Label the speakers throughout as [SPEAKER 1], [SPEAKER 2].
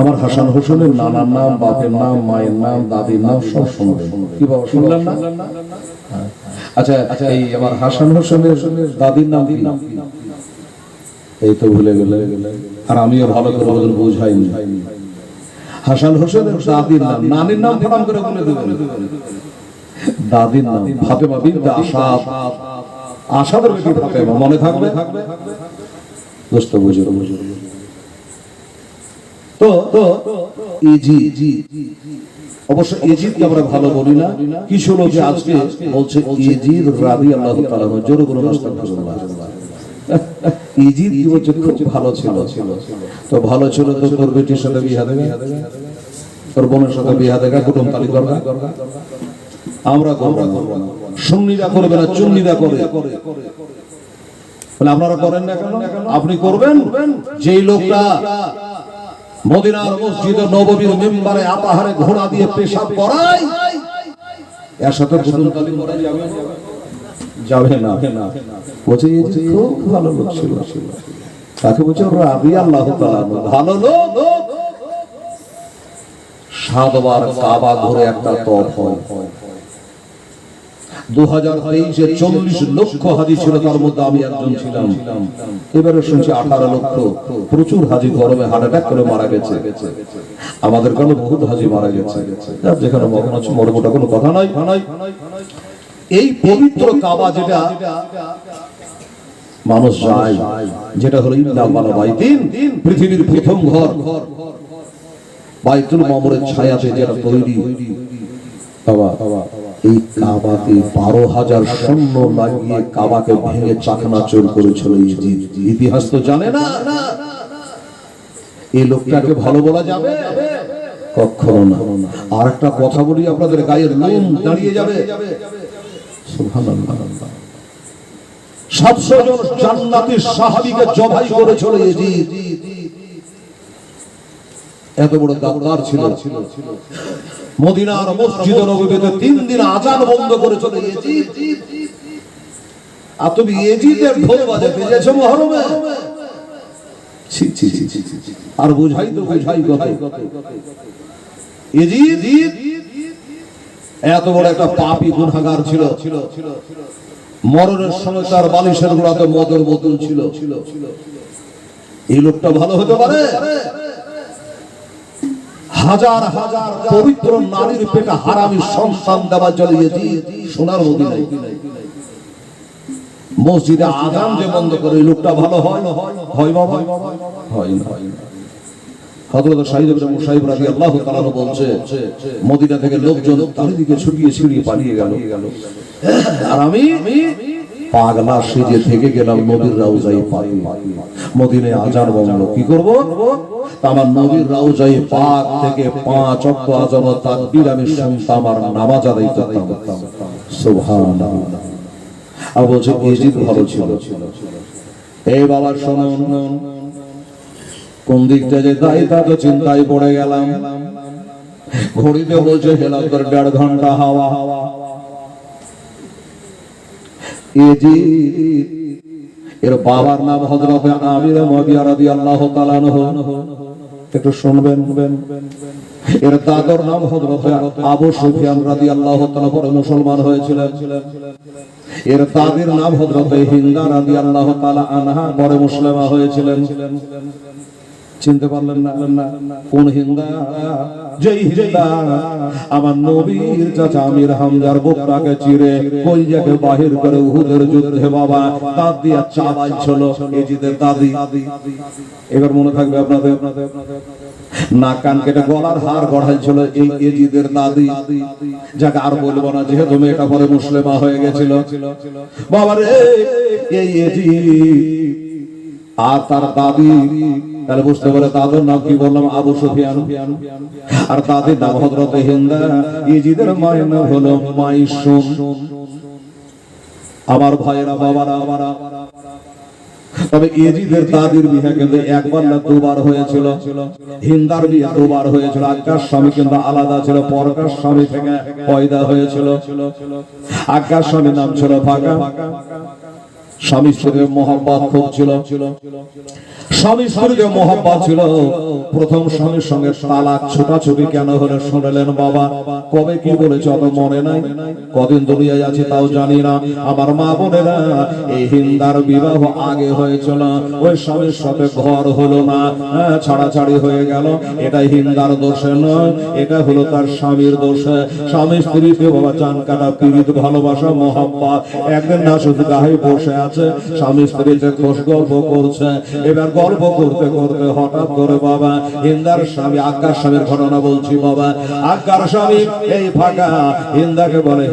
[SPEAKER 1] আমার হাসান হোসেনের নানার নাম, বাপের নাম, মায়ের নাম, দাদির নাম সব শুনলেন। না। আচ্ছা আচ্ছা এই আমার হাসান হোসেনের দাদির নাম এই তো ভুলে গেলে। আর আমিও ভালো করে ওদের বুঝাইনি। হাসান দাদির নাম, নানির নাম করে বলে দেবেন দাদির নাম বেটি ফাতেমা, মনে থাকবে? দোস্ত বুঝে বুঝে তো ইজি অবশ্য ইজিদকে আমরা ভালো বলি না। কি ছিল যে আজকে বলছে ইজিদ রাবি আল্লাহ তাআলা জোরে বলুন, আস্তাগফিরুল্লাহ। ইজিদ কি বলছে খুব ভালো ছিল। তো ভালো ছিল তো তোর বেটির সাথে বিয়া দেবে তোর বোনের সাথে বিয়া দেখা কুটুম তালি করবে? আমরা করব সুন্নিরা করবে না, চুন্নিরা করে। বলে আপনারা করেন না কেন? আপনি করবেন? যেই লোকটা মদিনার মসজিদে নববীর মেম্বারে আপাহারে ঘোড়া দিয়ে পেশাব করায়, এর সাথে তালি করা যাবে? যাবে না। বলছে এই যে খুব ভালো লোক ছিল। তাকে বলছে রাবি আল্লাহ ভালো লোক। সাতবার কাবা ঘুরে একটা তপ হয়। আমাদের বহুত হাজি মারা গেছে। যেখানে মগন আছে কোনো কথা নাই। এই পবিত্র কাবা যেটা মানুষ যায়, যেটা হলো বাইতিন, পৃথিবীর প্রথম ঘর। বাইতুল মামুরের ছায়াতে যেটা তৈরি। বাবা এই কাবাকে বারো হাজার সৈন্য লাগিয়ে কাবাকে ভেঙে চাকনা চোর করেছিল ইতিহাস তো জানে না। এই লোকটাকে ভালো বলা যাবে? কখনো না। আর একটা কথা বলি, আপনাদের গায়ের লোম দাঁড়িয়ে যাবে। সাতশো জন সাহাবীকে জবাই করেছিল ইজিদ এত বড় গাদ্দার ছিল। মদিনার মসজিদ নবীতে তিন দিন আজান বন্ধ করে চলে ইয়েজিদ আর তুমি ইয়েজিদের ঢোল বাজাতে গেছো মহরমে। আর বুঝাই তো, বুঝাই কত। ইয়েজিদ এত বড় একটা পাপী গুনাহগার ছিল। মরণের সময় তার বালিশের গোড়াতে মদের বোতল ছিল। এই লোকটা ভালো হতে পারে? হাজার হাজার পবিত্র নারীর পেটে হারামি সন্তান দেওয়া জ্বালিয়েছি সোনার মদিনায় মসজিদে আগাম যে বন্ধ করে লোকটা ভালো হয়? থেকে লোকজন ছিড়িয়ে পালিয়ে গেল। আমি পাগলা সেজে থেকে গেলাম নবীর রাউজাই পাক। মদিনায় আজান বন্ধ কি করব? আমার রাউজাই পাক থেকে পাঁচ অক্ট আজান নামাজ আদায় করতাম। আর বলছে ইজিদ ভালো ছিল। এই কোন দিকটা যে তাই তা তো চিন্তায় পড়ে গেলাম। ঘড়িতে বলছে হেলান্তর দেড় ঘণ্টা হাওয়া হাওয়া। এর বাবার নাম হযরত আমির মুয়াবিয়া রাদিয়াল্লাহু তাআলা একটু শুনবেন। এর দাদর নাম আবু সুফিয়ান পরে মুসলমান হয়েছিলেন। এর দাদির নাম হযরত হিন্দা রাদিয়াল্লাহু তাআলা আনহা পরে মুসলিমা হয়েছিলেন। চিনতে পারলেন না। কোন হিন্দা? যেই হিন্দা, আমার নবীর চাচা আমির হামজার বুকটাকে চিরে কইজাকে বাহির করে উহুদের যুদ্ধে বাবা, দাঁত দিয়া চাবাই ছিল এজিদের দাদি এবার মনে থাকবে আপনাদের না কান কেটে গলার হার গড়াই ছিল এই এজিদের দাদি যাকে, আর বলব না, যেহেতু মেয়েটা পরে মুসলিমা হয়ে গেছিল। বাবা রে এই এজি আর তার দাদি তাহলে বুঝতে পারে দাদুর নাম কি বললাম? আবু সুফিয়ান। আর দাদির নাম হযরত হিন্দা। ইজিদের মায়ের হলো মাইসুম। আমার ভাইয়েরা, বাবারা। আমারা তবে ইজিদের দাদির বিয়ে কিন্তু একবার না দুবার হয়েছিল। হিন্দার বিয়ে দুবার হয়েছিল। আজ্ঞার স্বামী কিন্তু আলাদা ছিল। পরকার স্বামী থেকে পয়দা হয়েছিল। আজ্ঞার স্বামীর নাম ছিল ফাঁকা। স্বামী স্ত্রীর মহব্বত খুব ছিল। স্বামী স্ত্রীকে মহব্বত ছিল। প্রথম স্বামীর সঙ্গে তালাক ছোটাছুটি কেন হলে শুনলেন বাবা? কবে কি বলেছে অত মনে নাই? কদিন দুনিয়ায় আছি তাও জানি না। আমার মা বোনেরা এই হিন্দার বিবাহ আগে হয়েছিল। ওই স্বামীর সাথে ঘর হলো না হ্যাঁ, ছাড়াছাড়ি হয়ে গেল। এটা হিন্দার দোষে নয় এটা হলো তার স্বামীর দোষে। স্বামী স্ত্রীকে বাবা চান কাটা পীড়িত ভালোবাসা মহাব্বা। একদিন না শুধু গায়ে বসে আছে স্বামী স্ত্রীতে খোশ গল্প করছে। এবার করতে হঠাৎ করে বাবা স্বামী স্বামীর ঘটনা বলছি বাবা। স্বামী এই ফাঁকা হিন্দাকে বলে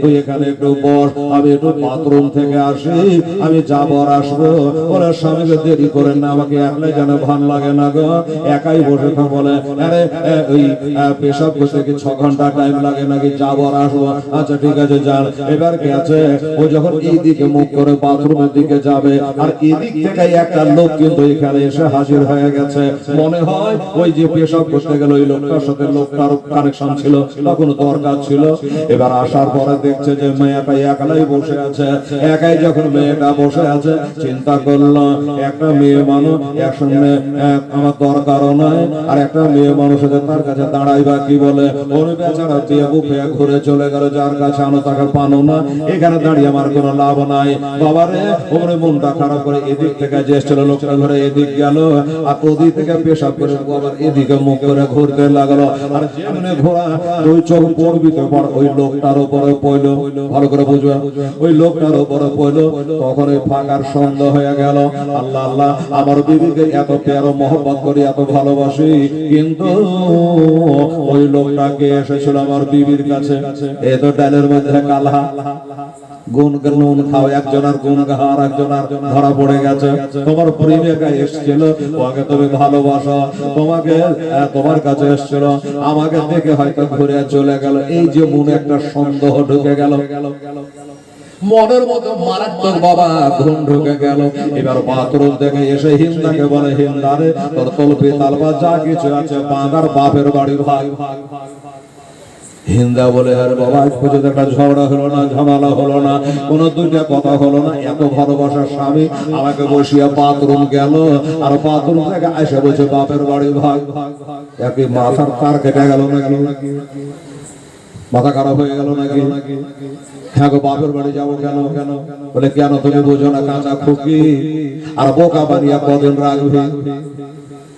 [SPEAKER 1] তুই এখানে একটু বস, আমি একটু বাথরুম থেকে আসি, আমি যাব, আর আসব। ওরা স্বামীকে দেরি করেন না, আমাকে একলাই যেন ভালো লাগে না গো। একাই বসে থাক, বলে, আরে ওই পেশাব করতে কি ছ ঘণ্টা টাইম লাগে নাকি? যাব, আর আসব। আচ্ছা ঠিক আছে, যান। এবার আছে? ও যখন এই দিকে মুখ করে বাথরুমের দিকে যাবে, আর এদিক থেকে একটা লোক কিন্তু এখানে এসে হাজির হয়ে গেছে। মনে হয় ওই যে পেশাব করতে গেল ওই লোকটার সাথে লোকটার কানেকশন ছিল তখন দরকার ছিল। এবার আসার পরে দেখছে যে মেয়েটা একালাই বসে আছে। একাই যখন মেয়েটা বসে আছে, চিন্তা করল, একটা মেয়ে মানুষ, একসঙ্গে, এক, আমার দরকারও নাই। আর একটা মেয়ে মানুষ তার কাছে দাঁড়াই বা কি বলে? ওর বেচারা বিয়ে বুফে ঘুরে চলে গেল, যার কাছে আনো তাকে পানো না। এখানে দাঁড়িয়ে আমার কোনো লাভ নাই। বাবারে ওরে মনটা খারাপ করে এদিক থেকে যে এসেছিল লোকটা ধরে এদিক গেল, আর ওদিক থেকে পেশাব করে আবার এদিকে মুখ করে ঘুরতে লাগল। আর যেমনি ঘোড়া ওই চোখ পড়বি তো ওই লোকটার উপরে পড়ল। ভালো করে বুঝবে, ওই লোকটার উপরে পড়ল। তখন ওই ফাঁকার সন্দেহ হয়ে গেল, আল্লাহ আল্লাহ, আমার বিবিকে এত পেয়ারো মহব্বত করি, এত ভালোবাসি, কিন্তু ওই লোকটাকে এসেছিল আমার বিবির কাছে? এ তো ডালের মধ্যে কালা আমাকে দেখে হয়তো ঘুরে চলে গেল। এই যে মনে একটা সন্দেহ ঢুকে গেল। মনের মতো মারাত্মক বাবা ঘুম ঢুকে গেল। এবার বাথরুম থেকে এসে হিন্দাকে বলে হিন্দারে তোর তলপি তালবা যা কিছু আছে, বাঁধার বাপের বাড়ির ভাই হিন্দা বলে, আর বাবা পর্যন্ত একটা ঝগড়া হলো না, ঝামেলা হলো না, কোন দুইটা কথা হলো না। এত ভালোবাসার স্বামী আমাকে বসিয়া বাথরুম গেল, আর বাথরুম থেকে এসে বলছে, বাপের বাড়ি ভাই একই মাথার তার কেটে গেল না নাকি? মাথা খারাপ হয়ে গেল নাকি? হ্যাঁ গো, বাপের বাড়ি যাব কেন? কেন বলে, কেন তুমি বুঝো না, কাঁচা খুকি, আর বোকা বানিয়া কদিন রাখবে?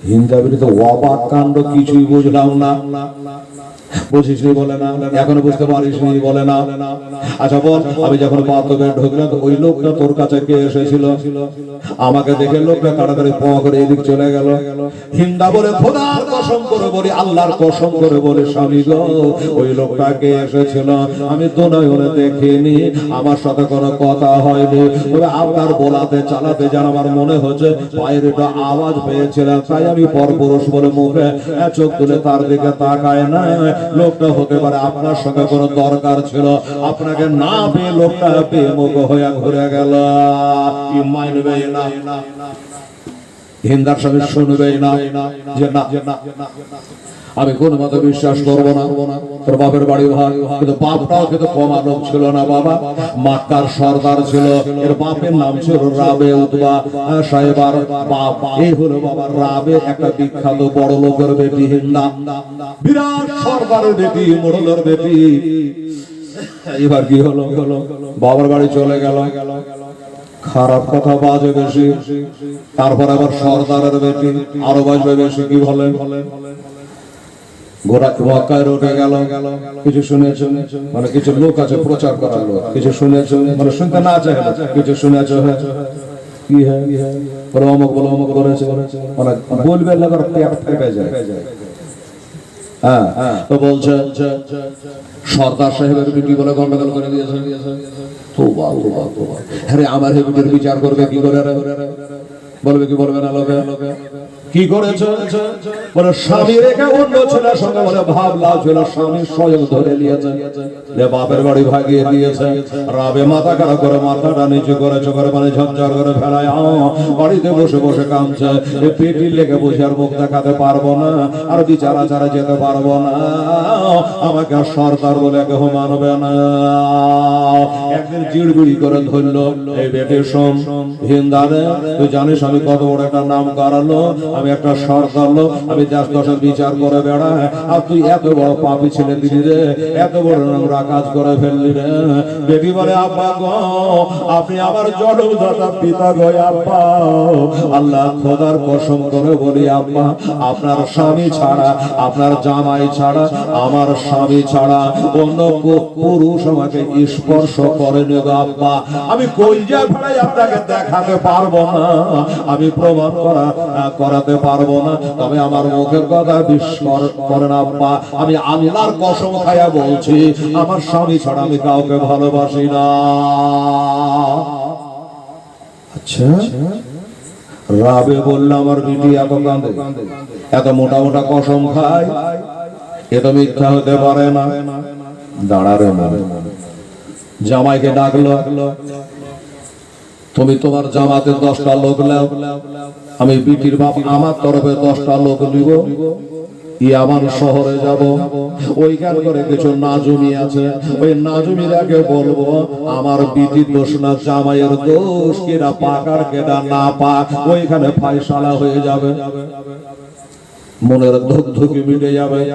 [SPEAKER 1] হিন্দাবির তো অবাক কাণ্ড, কিছুই বুঝলাম না। বলে না, এখনও বুঝতে বলে না। আচ্ছা বল, আমি যখন বাথরুমে ঢুকলাম, ওই লোকটা তোর কাছে কে এসেছিল? আমাকে দেখে লোকটা তাড়াতাড়ি প করে এদিক চলে গেল। হিন্দা বলে খোদার কসম করে বলি, আল্লাহর কসম করে বলে, স্বামী গো, ওই লোকটা কে এসেছিল? আমি তো নয়নে দেখিনি, আমার সাথে কোনো কথা হয়নি। তবে আপনার বলাতে চালাতে যেন আমার মনে হচ্ছে, পায়ের একটা আওয়াজ পেয়েছিলাম, তাই আমি পরপুরুষ বলে মুখে চোখ তুলে তার দিকে তাকায় না। লোকটা হতে পারে আপনার সঙ্গে কোনো দরকার ছিল। আপনাকে না পেয়ে লোকটা পেয়ে মুখ হয়ে ঘুরে গেল। হিন্দার সঙ্গে শুনবেই না। আমি কোন মতে বিশ্বাস করব না। তোর বাপের বাড়ি ভাই কিন্তু বাপটাও কিন্তু কমা লোক ছিল না বাবা। মাক্কার সর্দার ছিল। এর বাপের নাম ছিল রাবে উতবা। আহ, সাহেবার বাপ এই হলো বাবা রাবে একটা বিখ্যাত বড় লোকের বেটি হিন্দা। বিরাট সর্দারের বেটি মোড়লের বেটি। এবার কি হলো হলো? বাবার বাড়ি চলে গেল। খারাপ কথা বাজে বেশি। তারপর আবার সর্দারের বেটি আরও বাজবে বেশি কি বলেন? কিছু শুনেছ মানে কিছু লোক আছে, প্রচার লোক। কিছু শুনেছ মানে শুনতে না চায় কিছু শুনেছ হ্যাঁ বলবে হ্যাঁ তো বলছে, সর্দার সাহেবের বিটি বলে গন্ডগোল করে দিয়েছে। আমার বিচার করবে কি করে? বলবে কি বলবে না কি করেছে? বলে, স্বামী রেখে অন্য ছেলের সঙ্গে বলে ভাবলা ছিল স্বামী স্বয়ং ধরে নিয়েছে। বাপের বাড়ি ভাগিয়ে দিয়েছে। রাবে মাথা খারাপ করে মাথাটা করে চোখের মানে করে ফেলায়। বাড়িতে বসে বসে কামছে পেটি লেগে বসে আর মুখ দেখাতে পারব না, আর বিচার আচারে যেতে পারব না। আমাকে আর সর্দার বলে কেউ মানবে না। একদিন করে ধরলো, এই বেটির শোন তুই জানিস আমি কত বড় একটা নাম করালো আমি একটা সর করল আমি দেশ দশের বিচার করে বেড়াই আর তুই এত বড় পাপি ছেলে দিলি রে, এত বড় নোংরা কাজ করে ফেললি রে। বেটি বলে, আব্বা গো, আপনি আমার জন্মদাতা পিতা গো, আব্বা। আল্লাহ খোদার কসম করে বলি, আব্বা, আপনার স্বামী ছাড়া, আপনার জামাই ছাড়া, আমার স্বামী ছাড়া অন্য পুরুষ আমাকে স্পর্শ করে নেবে আব্বা। আমি কই যা ভাই আপনাকে দেখাতে পারব না। আমি প্রমাণ করা করা করাতে পারব না। তবে আমার মুখের কথা বিশ্বাস করেন আব্বা। আমি আল্লাহর কসম খায়া বলছি, আমার স্বামী ছাড়া আমি কাউকে ভালোবাসি না। আচ্ছা। রাবে বললে, আমার বিটি এত কান্দে এত মোটা মোটা কসম খায়, এ তো মিথ্যা হতে পারে না। দাঁড়ারে মনে জামাইকে ডাকলো, তুমি তোমার জামাতে দশটা লোক নাও। আমি বিটির বাপ, আমার তরফে দশটা লোক নিব। ই আমার শহরে যাব। ওইখান করে কিছু নাজুমি আছে। ওই নাজুমিরাকে বলব, আমার বিটির দোষ না, জামাইয়ের দোষ। কেটা পাকার কেটা না পাক, ওইখানে ফাইসালা হয়ে যাবে। মনের ধুক ধুকি মিটে যাবে।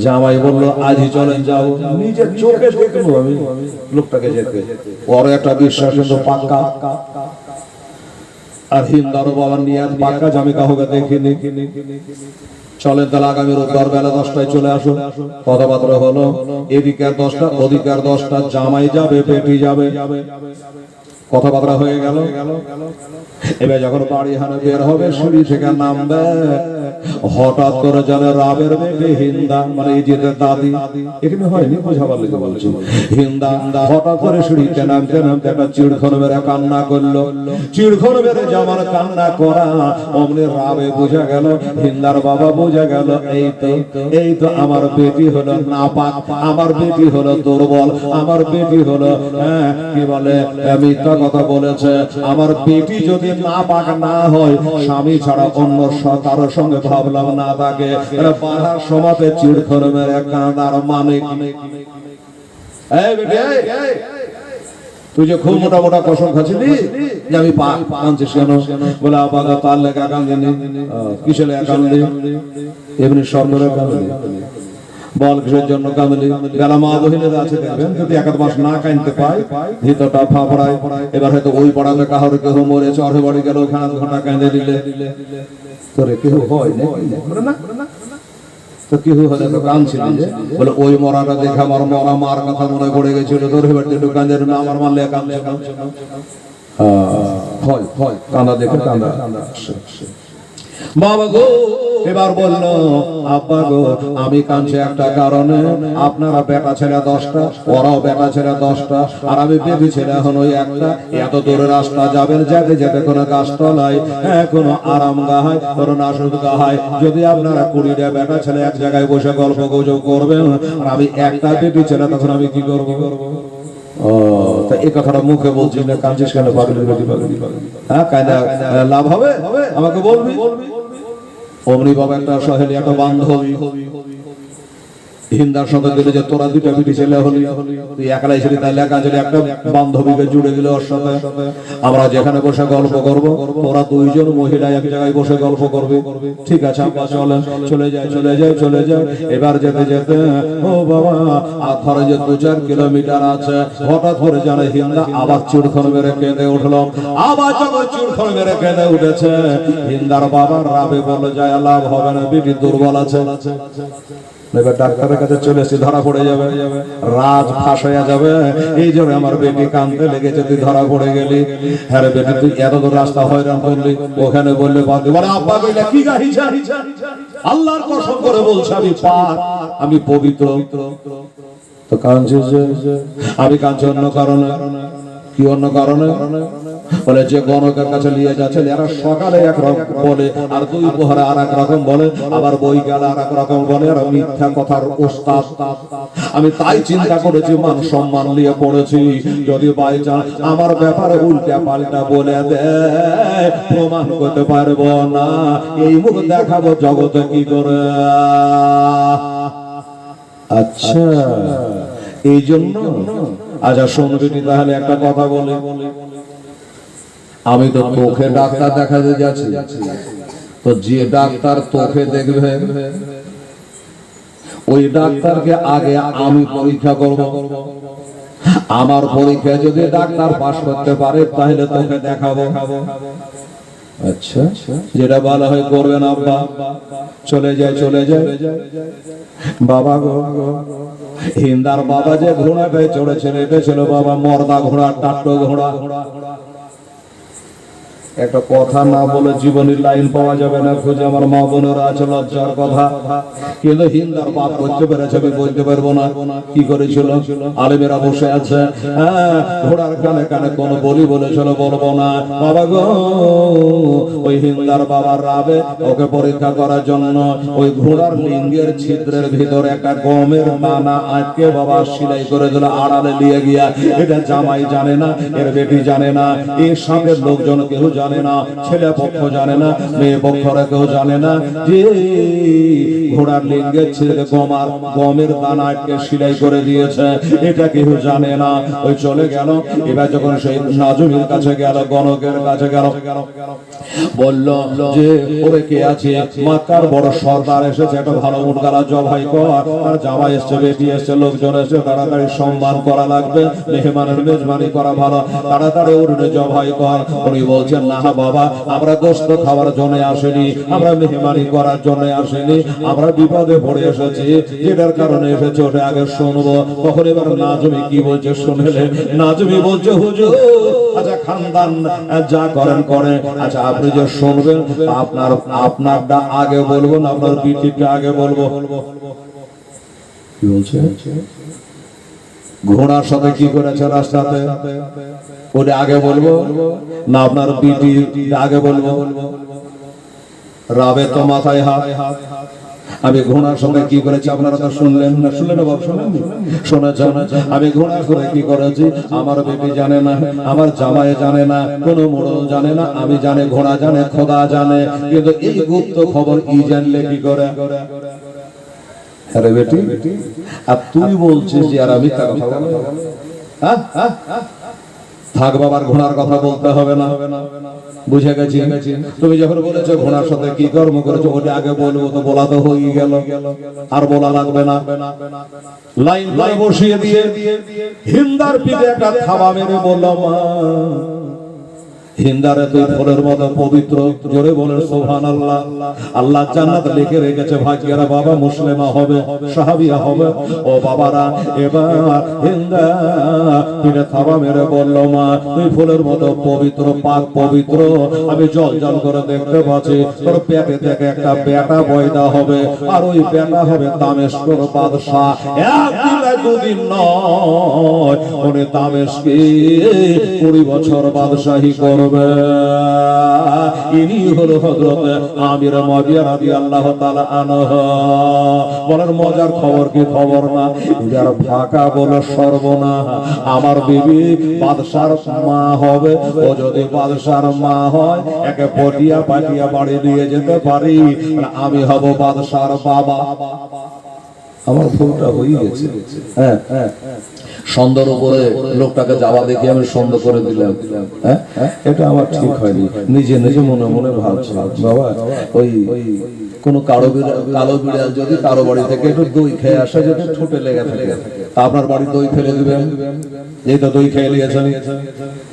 [SPEAKER 1] জামাই বলল আজই চলেন যাও। নিজের চোখে দেখব আমি লোকটাকে যেতে। ওর একটা বিশ্বাস কিন্তু পাক্কা। আর দারো বাবার নিয়ে পাক্কা যে আমি কাউকে দেখিনি। চলেন তাহলে আগামী রোববার বেলা দশটায় চলে আসুন। কথাবার্তা হলো, এদিকে দশটা ওদিকের দশটা, জামাই যাবে, পেটি যাবে। কথাবার্তা হয়ে গেল। এবার যখন বাড়ি হানে বের হবে সিঁড়ি থেকে নামবে হঠাৎ করে জানে রাবের বেটে হিন্দা মানে এই যে দাদি এখানে হয়নি বোঝাবার লেগে বলছি। হিন্দা হঠাৎ করে সিঁড়িতে নামতে নামতে একটা চিড়খন মেরে কান্না করল। চিড়খন মেরে জামার কান্না করা অমনি রাবে বোঝা গেল হিন্দার বাবা বোঝা গেল এই তো এই তো আমার বেটি হলো নাপাক আমার বেটি হলো দুর্বল আমার বেটি হলো হ্যাঁ কি বলে আহ, মিথ্যা কথা বলেছে, আমার বেটি যদি না পাক না হয়, স্বামী ছাড়া অন্য কারোর সঙ্গে ভাবলাম না থাকে। বাধার সমাতে চিড়খর মেরে কাঁদার মানে তুই যে খুব মোটা মোটা কসম খাচ্ছিলি যে আমি পা কাঁদছিস কেন? বলে আপাতত তার লেখা কান্দিনি কিসে লেখা কান্দি এমনি সর্বরে কান্দি বল কিসের জন্য কাঁদলি। যারা মা বহিনের আছে দেখবেন, যদি এক মাস না কাঁদতে পায়, ভিতরটা ফাফড়ায় এবার হয়তো ওই পাড়াতে কাহরে কেহ মরে, চরে বাড়ি গেল ওখানে ঘণ্টা কাঁদে দিলে। তোরে কেউ হয়? না? তো কি হলে তো বলে, ওই মরাটা দেখে আমার মরা কথা মনে পড়ে তোর আমার এবার বলল আব্বা গো আমি কাঁদছি একটা কারণে। আপনারা বেটা ছেলে দশটা ওরাও বেটা ছেলে দশটা আর আমি বেবি ছেলে এখন ওই একটা। এত দূরে রাস্তা যাবেন যেতে যেতে কোনো গাছতলায় হ্যাঁ, কোনো আরাম গাহায় কোনো নাসুদ গাহায়। যদি আপনারা কুড়িটা বেটা ছেলে এক জায়গায় বসে গল্প গুজব করবেন আর আমি একটা বেবি ছেলে তখন আমি কি করব? তা এই কথাটা মুখে বলছি না হ্যাঁ কায়দা লাভ হবে? আমাকে বলবি? অমনি বাবা একটা সহেলি একটা বান্ধবী। হিন্দার সঙ্গে দিলে যে তোরা দুটা পিটি ছেলে হলি। তুই একলাই ছিলি তাহলে একা ছেলে, একটা বান্ধবীকে জুড়ে দিলে ওর সাথে। আমরা যেখানে বসে গল্প করব ওরা দুইজন মহিলা এক জায়গায় বসে গল্প করবে। ঠিক আছে আমরা চলে চলে যায় চলে যায় চলে যায় এবার যেতে যেতে, ও বাবা আর ধরে যে দু চার কিলোমিটার আছে, হঠাৎ করে জানে হিন্দা আবার চিড়খন মেরে কেঁদে উঠল। আবার যখন চিড়খন মেরে কেঁদে উঠেছে, হিন্দার বাবার রাবে বলে যায়, লাভ হবে না বিটি দুর্বল আছে। এবার ডাক্তারের কাছে চলে এসে ধরা পড়ে যাবে। রাজ ফাঁস যাবে। এই জন্য আমার বেটি কানতে লেগেছে, তুই ধরা পড়ে গেলি। হ্যাঁ বেটি, তুই এত রাস্তা হয়রান করলি। ওখানে বললে বাদ আব্বা কইলা, কি গাহিছা আল্লাহর কসম করে বলছে, আমি পাক, আমি পবিত্র। তো যে? আমি কাঁদছি অন্য কারণে। কি অন্য কারণে? বলে, যে গণকের কাছে নিয়ে যাচ্ছে এরা সকালে এক রকম বলে, আর দুই প্রহরে আর এক রকম বলে, আবার বই গেলে আর এক রকম বলে, আর মিথ্যা কথার ওস্তাদ। আমি তাই চিন্তা করেছি, মান সম্মান নিয়ে পড়েছি। যদি বাই চান্স আমার ব্যাপারে উল্টা পাল্টা বলে দেয়, প্রমাণ করতে পারব না। এই মুখ দেখাবো জগতে কি করে? আচ্ছা এই জন্য আচ্ছা তাহলে একটা কথা বলে। আমি তো তোকে ডাক্তার দেখাতে যাচ্ছি। তো যে ডাক্তার তোকে দেখবে, ওই ডাক্তারকে আগে আমি পরীক্ষা করব। আমার পরীক্ষা যদি ডাক্তার পাশ করতে পারে, তাহলে তোকে দেখাবো। আচ্ছা যেটা বলা হয় করবেন আব্বা। চলে যায় চলে যায়। বাবা গো, হিন্দার বাবা যে ঘোড়া চড়েছিল এটা ছিল বাবা মর্দা ঘোড়া টাট্টো ঘোড়া। একটা কথা না বলে জীবনের লাইন পাওয়া যাবে না খুঁজে আমার মা বোনেরা আছে লজ্জার কথা। কিন্তু হিন্দার বাপ করতে পেরেছে আমি বলতে পারব না। কি করেছিল? আলেমেরা বসে আছে। হ্যাঁ, ঘোড়ার কানে কানে কোন বলি বলেছিল বলব না। বাবা গো ওই হিন্দার বাবার রাবে ওকে পরীক্ষা করার জন্য ওই ঘোড়ার লিঙ্গের ছিদ্রের ভিতরে একটা গমের দানা আটকে বাবা সিলাই করে দিল আড়ালে নিয়ে গিয়া। এটা জামাই জানে না এর বেটি জানে না। এর সঙ্গে লোকজন কেউ জানে না, ছেলে পক্ষ জানে না, মেয়ে পক্ষরা কেউ জানে না। যে ঘোড়ার লিঙ্গের ছেলে গমার গমের দানা আটকে সিলাই করে দিয়েছে, এটা কেউ জানে না। ওই চলে গেল, এবার যখন সেই নাজুমির কাছে গেল, গণকের কাছে গেল, বলল যে, ওরে কে আছে? মাকার বড় সর্দার এসেছে, একটা ভালো মুটগালা জবাই কর। আর জামাই এসছে, বেটি এসছে, লোকজন এসে তাড়াতাড়ি সম্মান করা লাগবে, মেহমানের মেজবানি করা ভালো, তাড়াতাড়ি উঠে জবাই কর। উনি বলছেন না বাবা, আমরা গোস্ত খাওয়ার জন্য আসেনি, আমরা মেহমানি করার জন্য আসেনি, আমরা বিপদে পড়ে এসেছি, যেটার কারণে এসেছে ওটা আগে শুনব। তখন এবার নাজমি কি বলছে শুনলে, নাজমি বলছে, হুজুর আচ্ছা আচ্ছা আপনি যে শুনবেন, আপনার ঘোড়ার সাথে কি করেছে রাস্তাতে? ওটা আগে বলব। না, আপনার বিটি আগে বলব। রাবে, তো মাথায় হাত। আমি ঘোড়ার সঙ্গে কি করেছি, আপনারা তো শুনলেন না? শুনলেন বাবা শুনলেন আমি ঘোড়া করে কি করেছি? আমার বেটি জানে না। আমার জামাই জানে না। কোনো মোড়ল জানে না। আমি জানে, ঘোড়া জানে, খোদা জানে। কিন্তু এই গুপ্ত খবর ই জানলে কি করে? আরে বেটি আর তুই বলছিস যে আর আমি তার কথা? হ্যাঁ? হ্যাঁ? থাক বাবার ঘোড়ার কথা বলতে হবে না বুঝে গেছি তুমি যখন বলেছ ঘোড়ার সাথে কি কর্ম করেছ, ওটা আগে বলব তো বলা তো হয়ে গেল আর বলা লাগবে না লাইন লাইন বসিয়ে দিয়ে হিন্দার পিঠে একটা থাবা মেরে বললাম হিন্দারে তুই ফুলের মতো পবিত্র, জোরে বলে সোহান আল্লাহ আল্লাহ জান্নাত লিখে রেখেছে বাবা মুসলিমা হবে সাহাবিয়া হবে। ও বাবারা, এবার হিন্দা থাবা মেরে বলল, মা, তুই মতো পবিত্র, পাক পবিত্র। আমি জল জল করে দেখতে পাচ্ছি, তোর পেটে থেকে একটা বেটা বয়দা হবে। আর ওই বেটা হবে দামেস্কর বাদশাহ। দুদিন নয়, উনি কুড়ি বছর বাদশাহী করবে। ইনি হলো হযরত আমির তাআলা আনহু। বলার মজার খবর কি খবর না? বলে সর্বনা আমার বিবি বাদশার মা হবে। ও যদি বাদশার মা হয়, একে পটিয়া পাটিয়া বাড়ি দিয়ে যেতে পারি। আমি হব বাদশার বাবা। আমার ভুলটা হয়ে গেছে। হ্যাঁ হ্যাঁ। সন্ধ্যার উপরে লোকটাকে যাওয়া দেখে আমি সন্দেহ করে দিলাম। হ্যাঁ? এটা আমার ঠিক হয়নি। নিজে নিজে মনে মনে ভাবছি বাবা, ওই কোন কালো বিড়াল কালো বিড়াল যদি কারও বাড়ি থেকে একটু দই খেয়ে আসে, যদি ঠোঁটে লেগে থাকে আপনার বাড়ি দই ফেলে দিবেন? এই তো দই খেয়ে নিয়েছেন।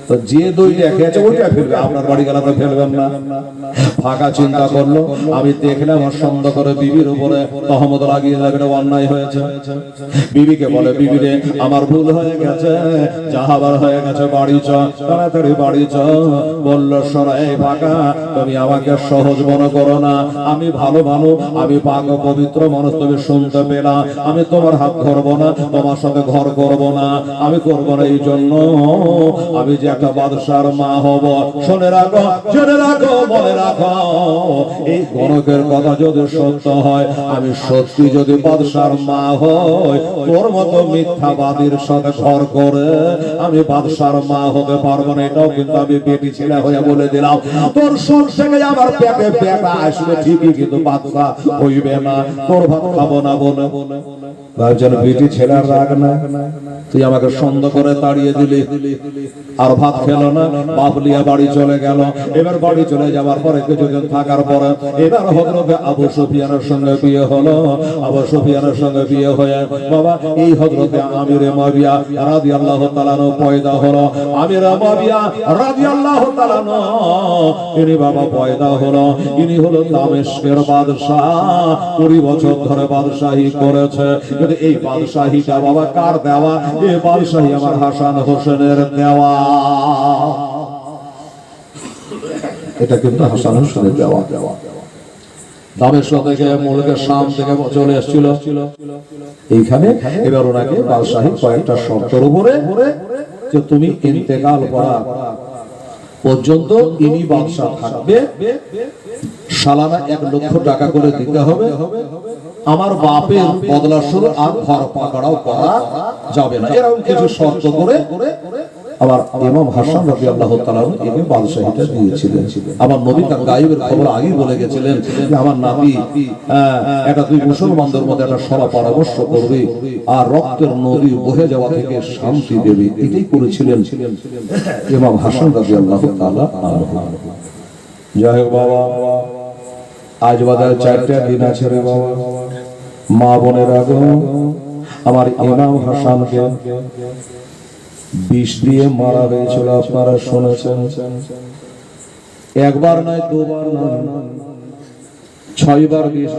[SPEAKER 1] তো যে দইটা খেয়েছে ওইটা ফেলবে, আপনার বাড়ি গেলে ফেলবেন না। ফাঁকা চিন্তা করল, আমি দেখলাম আর সন্দেহ করে বিবির উপরে তহমত লাগিয়ে দেবে অন্যায় হয়েছে। বিবিকে বলে বিবিরে আমার ভুল হয়ে গেছে যাহাবার হয়ে গেছে বাড়ি চ, তাড়াতাড়ি বাড়ি চ। বলল, শোনো, এই ফাঁকা তুমি আমাকে সহজ মনে করো না। আমি ভালো মানুষ, আমি পাক পবিত্র মানুষ, তুমি শুনতে পেলাম আমি তোমার হাত ধরবো না, তোমার সাথে ঘর করব না। আমি করব না এই জন্য। আমি যে একটা বাদশার মা হব। শুনে রাখো, জেনে রাখো, মনে রাখো। এই গণকের কথা যদি সত্য হয়, আমি সত্যি যদি বাদশার মা হই, তোর মতো মিথ্যাবাদীর সাথে ঘর করে আমি বাদশার মা হতে পারব না, এটাও কিন্তু আমি বেটি ছেলে হয়ে বলে দিলাম। তোর সর সঙ্গে আমার পেটে বেটা আসবে ঠিকই কিন্তু বাদশা হইবে না। তোর ভাত খাব না বলে। ভাবছেন বিটি ছেলের রাগ না তুই আমাকে সন্দেহ করে তাড়িয়ে দিলি। আর ভাত খেলো না বাবলিয়া বাড়ি চলে গেল। এবার বাড়ি চলে যাওয়ার পরে কিছুদিন থাকার পরে এবার হজরতে আবু সুফিয়ানের সঙ্গে বিয়ে হলো। আবু সুফিয়ানের সঙ্গে বিয়ে হয়ে বাবা, এই হজরতে আমিরে মাবিয়া রাদি আল্লাহ তালানো পয়দা হলো। আমিরে মাবিয়া রাদি আল্লাহ তালানো ইনি বাবা পয়দা হলো। ইনি হলো দামেস্কের বাদশাহ। কুড়ি বছর ধরে বাদশাহী করেছে। কিন্তু এই বাদশাহীটা বাবা কার দেওয়া? এই বাদশাহী আমার হাসান হোসেনের দেওয়া। এটা কিন্তু হাসান হোসেনের দেওয়া। দেওয়া এইখানে এবার কয়েকটা করা পর্যন্ত ইনি বাদশাহ থাকবে। সালানা এক লক্ষ টাকা করে দিতে হবে। আমার বাপের বদলা শুরু আর ঘর পাকড়াও করা যাবে না। এরকম কিছু শর্ত করে আমার ইমাম হাসান রাজি আল্লাহ বাদশাহীটা দিয়েছিলেন। নবী তার খবর আগেই বলে গেছিলেন যে, আমার তুই মুসলমানদের মধ্যে একটা সরা পরামর্শ করবি আর রক্তের নদী বহে যাওয়া থেকে শান্তি দেবী। এটাই করেছিলেন ইমাম হাসান রাজি আল্লাহ তালা যাই হোক বাবা আজ বাদাল চারটা, দিন আছে রে বাবা। মা বোনের আগে আমার ইমাম হাসানকে বিষ দিয়ে মারা হয়েছিল, আপনারা শুনেছেন। একবার নয়, দুবার নয়, ছয়বার বিষ